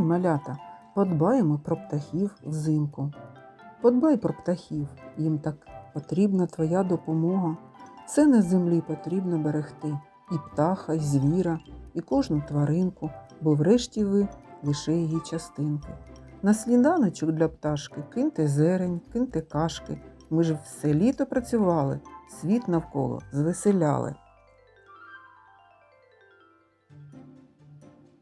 малята, подбаємо про птахів взимку. Подбай про птахів, їм так потрібна твоя допомога. Все на землі потрібно берегти і птаха, і звіра, і кожну тваринку, бо врешті ви лише її частинки. На сніданочок для пташки киньте зерень, киньте кашки. Ми ж все літо працювали, світ навколо звеселяли.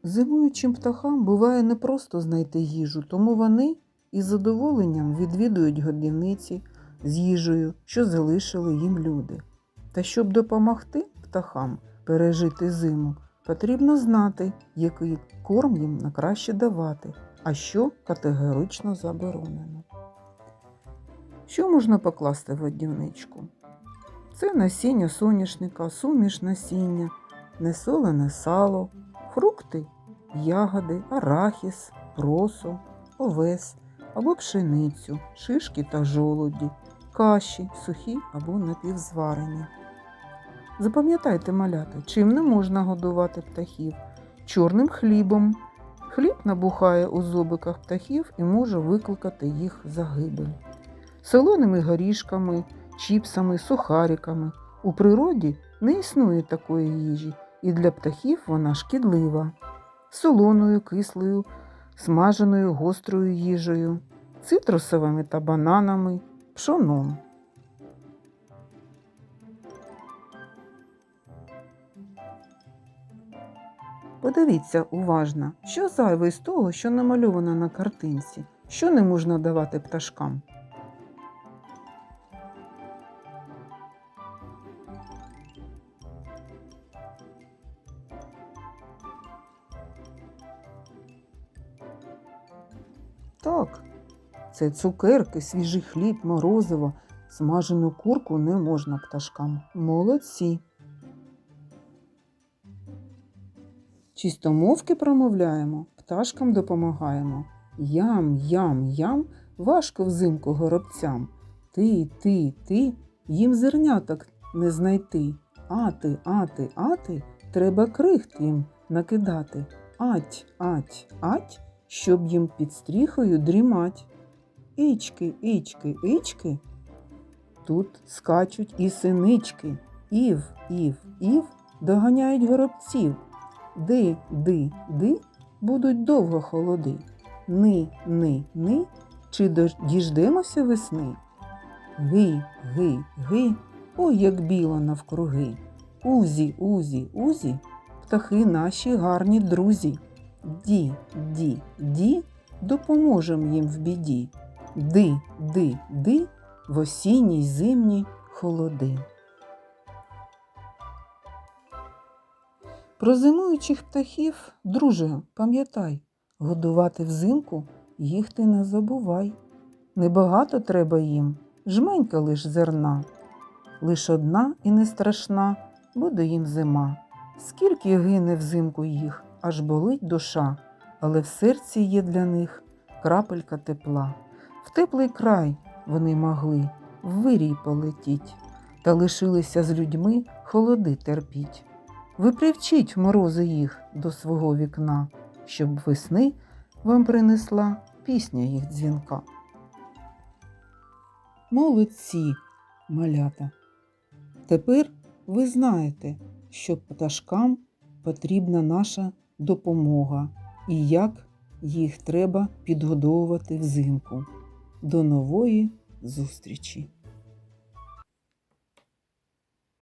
Зимуючим птахам буває непросто знайти їжу, тому вони із задоволенням відвідують годівниці з їжею, що залишили їм люди. Та щоб допомогти птахам пережити зиму, потрібно знати, який корм їм на краще давати, а що категорично заборонено. Що можна покласти в годівничку? Це насіння соняшника, суміш насіння, несолене сало, фрукти, ягоди, арахіс, просо, овес або пшеницю, шишки та жолуді, каші, сухі або напівзварені. Запам'ятайте, малята, чим не можна годувати птахів? Чорним хлібом. Хліб набухає у зубиках птахів і може викликати їх загибель. Солоними горішками, чіпсами, сухариками. У природі не існує такої їжі, і для птахів вона шкідлива. Солоною, кислою, смаженою гострою їжею, цитрусовими та бананами, пшоном. Подивіться уважно, що зайве з того, що намальовано на картинці, що не можна давати пташкам. Так, це цукерки, свіжий хліб, морозиво, смажену курку не можна пташкам. Молодці. Чистомовки промовляємо, пташкам допомагаємо. Ям, ям, ям, важко взимку горобцям. Ти, ти, ти, їм зерняток не знайти. Ати, ати, ати, треба крихт їм накидати. Ать, ать, ать, щоб їм під стріхою дрімать. Ічки, ічки, ічки. Тут скачуть і синички. Ів, ів, ів, доганяють горобців. Ди, ди, ди, будуть довго холоди. Ни, ни, ни, чи діждемося весни? Ги, ги, ги, ой, як біло навкруги. Узі, узі, узі, птахи наші гарні друзі. Ді, ді, ді, допоможем їм в біді. Ди, ди, ди, в осінній зимні холоди. Про зимуючих птахів, друже, пам'ятай, годувати взимку їх ти не забувай. Небагато треба їм, жменька лиш зерна. Лиш одна і не страшна буде їм зима. Скільки гине взимку їх, аж болить душа, але в серці є для них крапелька тепла. В теплий край вони могли в вирій полетіть, та лишилися з людьми холоди терпіть. Ви привчіть морози їх до свого вікна, щоб весни вам принесла пісня їх дзвінка. Молодці, малята. Тепер ви знаєте, що пташкам потрібна наша допомога і як їх треба підгодовувати взимку. До нової зустрічі!